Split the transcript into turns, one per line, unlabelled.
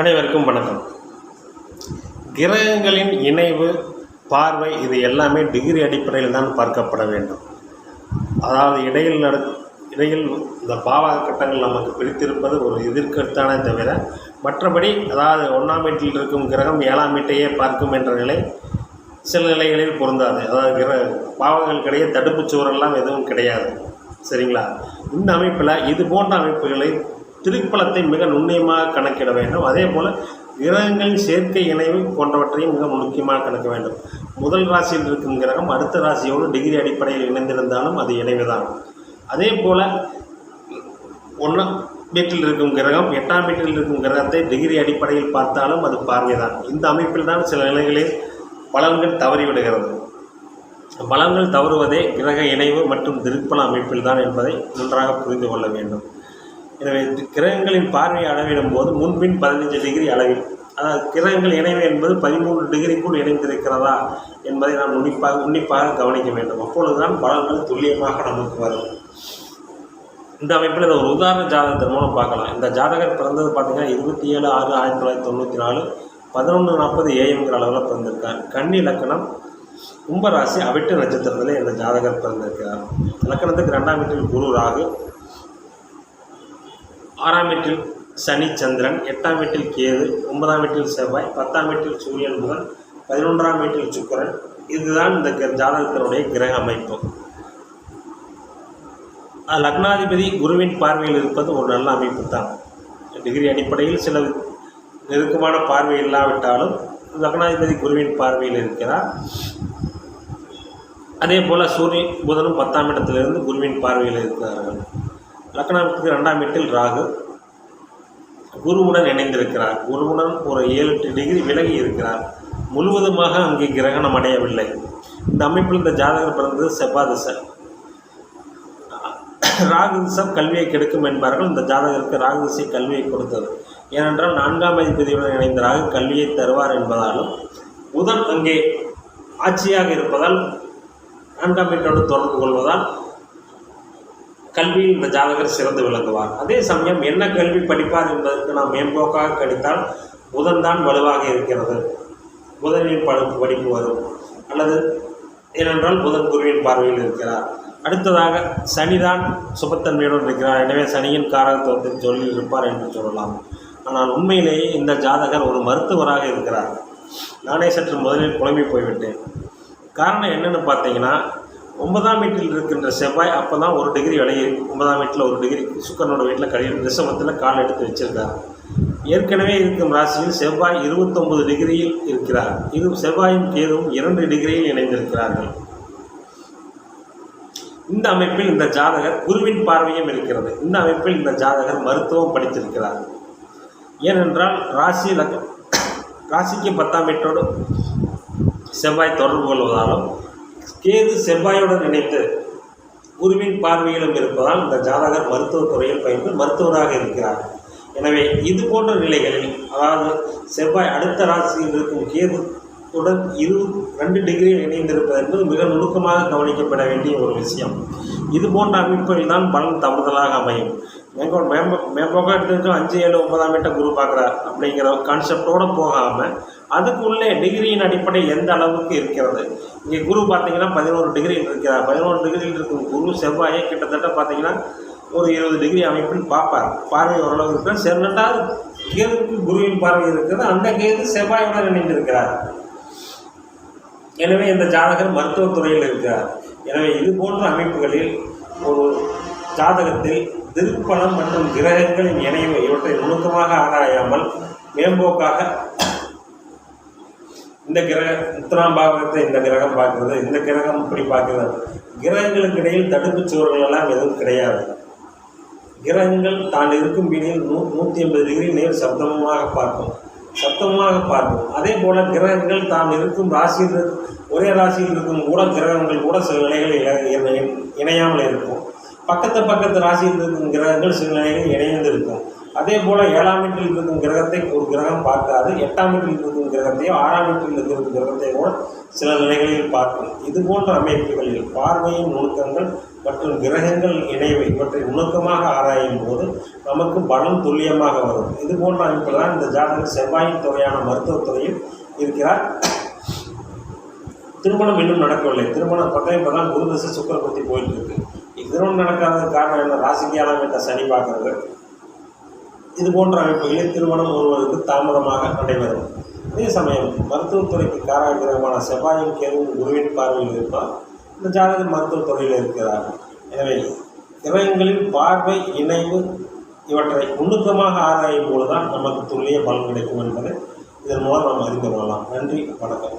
அனைவருக்கும் வணக்கம். கிரகங்களின் இணைவு பார்வை இது எல்லாமே டிகிரி அடிப்படையில் தான் பார்க்கப்பட வேண்டும். அதாவது இடையில் நட இடையில் இந்த பாவக கட்டங்கள் நமக்கு பிரித்திருப்பது ஒரு எதிர்கருத்தானே தவிர மற்றபடி அதாவது ஒன்றாம் வீட்டில் இருக்கும் கிரகம் ஏழாம் வீட்டையே பார்க்கும் என்ற நிலை சில நிலைகளில் பொருந்தாது. அதாவது கிர பாவங்களுக்கிடையே தடுப்புச் சுவரெல்லாம் எதுவும் கிடையாது. சரிங்களா? இந்த அமைப்பில் இது போன்ற அமைப்புகளை திருப்பலத்தை மிக நுண்ணியமாக கணக்கிட வேண்டும். அதே போல் கிரகங்களின் சேர்க்கை இணைவு போன்றவற்றையும் மிக முக்கியமாக கணக்க வேண்டும். முதல் ராசியில் இருக்கும் கிரகம் அடுத்த ராசியோடு டிகிரி அடிப்படையில் இணைந்திருந்தாலும் அது இணைவுதான். அதே போல் ஒன்றாம் வீட்டில் இருக்கும் கிரகம் எட்டாம் வீட்டில் இருக்கும் கிரகத்தை டிகிரி அடிப்படையில் பார்த்தாலும் அது பார்வைதான். இந்த அமைப்பில் தான் சில நிலைகளில் பலன்கள் தவறிவிடுகிறது. பலன்கள் தவறுவதே கிரக இணைவு மற்றும் திருப்பல அமைப்பில் தான் என்பதை நன்றாக புரிந்து கொள்ள வேண்டும். எனவே கிரகங்களின் பார்வையை அளவிடும் போது முன்பின் பதினஞ்சு டிகிரி அளவில். அதாவது கிரகங்கள் இணைவு என்பது பதிமூன்று டிகிரிக்குள் இணைந்திருக்கிறதா என்பதை நாம் உன்னிப்பாக உன்னிப்பாக கவனிக்க வேண்டும். அப்பொழுதுதான் பலன்கள் துல்லியமாக நமக்கு வரும். இந்த அமைப்பில் இதை ஒரு உதாரண ஜாதகத்தின் மூலம் பார்க்கலாம். இந்த ஜாதகர் பிறந்தது பார்த்தீங்கன்னா இருபத்தி ஏழு ஆறு ஆயிரத்தி தொள்ளாயிரத்தி தொண்ணூற்றி நாலு பதினொன்று நாற்பது ஏஎம்ங்கிற அளவில் பிறந்திருக்கார். கன்னி லக்கணம் கும்பராசி அவிட்டு நட்சத்திரத்தில் இந்த ஜாதகர் பிறந்திருக்கிறார். லக்கணத்துக்கு ரெண்டாம் வீட்டில் குரு ராகு ஆறாம் வீட்டில் சனி சந்திரன் எட்டாம் வீட்டில் கேது ஒன்பதாம் வீட்டில் செவ்வாய் பத்தாம் வீட்டில் சூரியன் புதன் பதினொன்றாம் வீட்டில் சுக்கிரன். இதுதான் இந்த ஜாதகத்தினுடைய கிரக அமைப்பு. லக்னாதிபதி குருவின் பார்வையில் இருப்பது ஒரு நல்ல அமைப்பு தான் டிகிரி அடிப்படையில் சில நெருக்கமான பார்வை இல்லாவிட்டாலும் லக்னாதிபதி குருவின் பார்வையில் இருக்கிறார். அதே போல் சூரியன் புதனும் பத்தாம் இடத்திலிருந்து குருவின் பார்வையில் இருக்கிறார்கள். லக்னாவுக்கு ரெண்டாம் வீட்டில் ராகு. குருவுடன் இணைந்திருக்கிறார். குருவுடன் ஒரு ஏழு எட்டு டிகிரி விலகி இருக்கிறார். முழுவதுமாக அங்கே கிரகணம் அடையவில்லை. இந்த அமைப்பில் இந்த ஜாதகர் பிறந்தது செவ்வாதிசை. ராகு திசம் கல்வியை கெடுக்கும் என்பார்கள். இந்த ஜாதகருக்கு ராகு திசை கல்வியை கொடுத்தது. ஏனென்றால் நான்காம் அதிபதியுடன் இணைந்த ராகு கல்வியை தருவார் என்பதாலும் புதன் அங்கே ஆட்சியாக இருப்பதால் நான்காம் வீட்டோடு தொடர்பு கொள்வதால் கல்வியில் இந்த ஜாதகர் சிறந்து விளங்குவார். அதே சமயம் என்ன கல்வி படிப்பார் என்பதற்கு நாம் மேம்போக்காக கணித்தால் புதன் தான் வலுவாக இருக்கிறது. புதனின் படிப்பு படிப்பு வரும். அல்லது ஏனென்றால் புதன் குருவின் பார்வையில் இருக்கிறார். அடுத்ததாக சனிதான் சுபத்தன்மையுடன் இருக்கிறார். எனவே சனியின் காரகத்துவத்தில் தொழில் இருப்பார் என்று சொல்லலாம். ஆனால் உண்மையிலேயே இந்த ஜாதகர் ஒரு மருத்துவராக இருக்கிறார். நானே சற்று முதலில் குழம்பி போய்விட்டேன். காரணம் என்னென்னு பார்த்தீங்கன்னா ஒன்பதாம் வீட்டில் இருக்கின்ற செவ்வாய் அப்போ தான் ஒரு டிகிரி விலகி ஒன்பதாம் வீட்டில் ஒரு டிகிரி சுக்கரனோட வீட்டில் கழிவு ரிசவத்தில் கால் எடுத்து வச்சிருக்கார். ஏற்கனவே இருக்கும் ராசியில் செவ்வாய் இருபத்தொம்பது டிகிரியில் இருக்கிறார். இது செவ்வாயும் கேதுவும் இரண்டு டிகிரியில் இணைந்திருக்கிறார்கள். இந்த அமைப்பில் இந்த ஜாதகர் குருவின் பார்வையும் இருக்கிறது. இந்த அமைப்பில் இந்த ஜாதகர் மருத்துவம் படித்திருக்கிறார். ஏனென்றால் ராசி ராசிக்கு பத்தாம் வீட்டோடு செவ்வாய் தொடர்பு கொள்வதாலும் கேது செவ்வாயுடன் இணைந்து குருவின் பார்வையிலும் இருப்பதால் இந்த ஜாதகர் மருத்துவ துறையில் பயின்று மருத்துவராக இருக்கிறார். எனவே இது போன்ற நிலைகளில் அதாவது செவ்வாய் அடுத்த ராசியில் இருக்கும் கேது உடன் இரு ரெண்டு டிகிரியில் இணைந்திருப்பது என்பது மிக நுணுக்கமாக கவனிக்கப்பட வேண்டிய ஒரு விஷயம். இது போன்ற அமைப்புகள் தான் பலன் தவறுதலாக அமையும். மேம்போ மேம்போ மேம்போக அஞ்சு ஏழு ஒன்பதாம் வீட்டை குரு பார்க்குறார். அப்படிங்கிற கான்செப்டோடு போகாமல் அதுக்குள்ளே டிகிரியின் அடிப்படை எந்த அளவுக்கு இருக்கிறது? இங்கே குரு பார்த்தீங்கன்னா பதினோரு டிகிரியில் இருக்கிறார். பதினோரு டிகிரியில் இருக்கும் குரு செவ்வாயை கிட்டத்தட்ட பார்த்தீங்கன்னா ஒரு இருபது டிகிரி அமைப்பில் பார்ப்பார். பார்வை ஓரளவு இருக்கிறார் சென்னட்டால் கேதுக்கு குருவின் பார்வை இருக்கிறது. அந்த கேது செவ்வாயுடன் இணைந்திருக்கிறார். எனவே இந்த ஜாதகர் மருத்துவத்துறையில் இருக்கிறார். எனவே இது போன்ற அமைப்புகளில் ஒரு ஜாதகத்தில் திருப்பணம் மற்றும் கிரகங்களின் இணைவு இவற்றை நுணுக்கமாக ஆராயாமல் மேம்போக்காக இந்த கிரக இத்தனாம் பாகத்தை இந்த கிரகம் பார்க்குறது இந்த கிரகம் இப்படி பார்க்குறது. கிரகங்களுக்கு இடையில் தடுப்புச் சுவர்களெல்லாம் எதுவும் கிடையாது. கிரகங்கள் தான் இருக்கும் வீடியில் நூ நூற்றி ஐம்பது டிகிரி நேர் சப்தமாக பார்க்கும். சப்தமாக பார்க்கும். அதே போல் கிரகங்கள் தான் இருக்கும் ராசியில் ஒரே ராசியில் இருக்கும் கூட கிரகங்கள் கூட சில நிலைகள் இணை- இணை- இணையாமல் இருக்கும். பக்கத்து பக்கத்து ராசியில் இருக்கும் கிரகங்கள் சில நிலைகள் இணைந்து இருக்கும். அதே போல் ஏழாம் வீட்டில் இருக்கும் கிரகத்தை ஒரு கிரகம் பார்க்காது எட்டாம் வீட்டில் இருக்கும் கிரகத்தையோ ஆறாம் வீட்டில் இருக்கும் கிரகத்தை கூட சில நிலைகளில் பார்க்கும். இது போன்ற அமைப்புகளில் பார்வையின் நுணுக்கங்கள் மற்றும் கிரகங்கள் இணைவு இவற்றை நுணுக்கமாக ஆராயும் போது நமக்கு பலம் துல்லியமாக வரும். இது போன்ற அமைப்பில் தான் இந்த ஜாதகர் செவ்வாயின் துறையான மருத்துவத்துறையில் இருக்கிறார். திருமணம் இன்னும் நடக்கவில்லை. திருமணம் பக்கம் இப்போ தான் குரு தசை போயிட்டு இருக்கு. திருமணம் நடக்காததுக்கு காரணம் என்ன? ராசிக்காலம் என்ற சனி பார்க்கறது. இது போன்ற அமைப்புகளில் திருமணம் ஒருவருக்கு தாமதமாக நடைபெறும். அதே சமயம் மருத்துவத்துறைக்கு காராகிரகமான செவ்வாயும் கேதுவும் குருவின் பார்வையில் இருப்பார் இந்த ஜாதகர் மருத்துவத்துறையில் இருக்கிறார். எனவே கிரகங்களின் பார்வை இணைவு இவற்றை நுணுக்கமாக ஆராயும் போதுதான் நமக்கு துல்லிய பலன் கிடைக்கும் என்பதை இதன் மூலம் நாம் அறிந்து கொள்ளலாம். நன்றி வணக்கம்.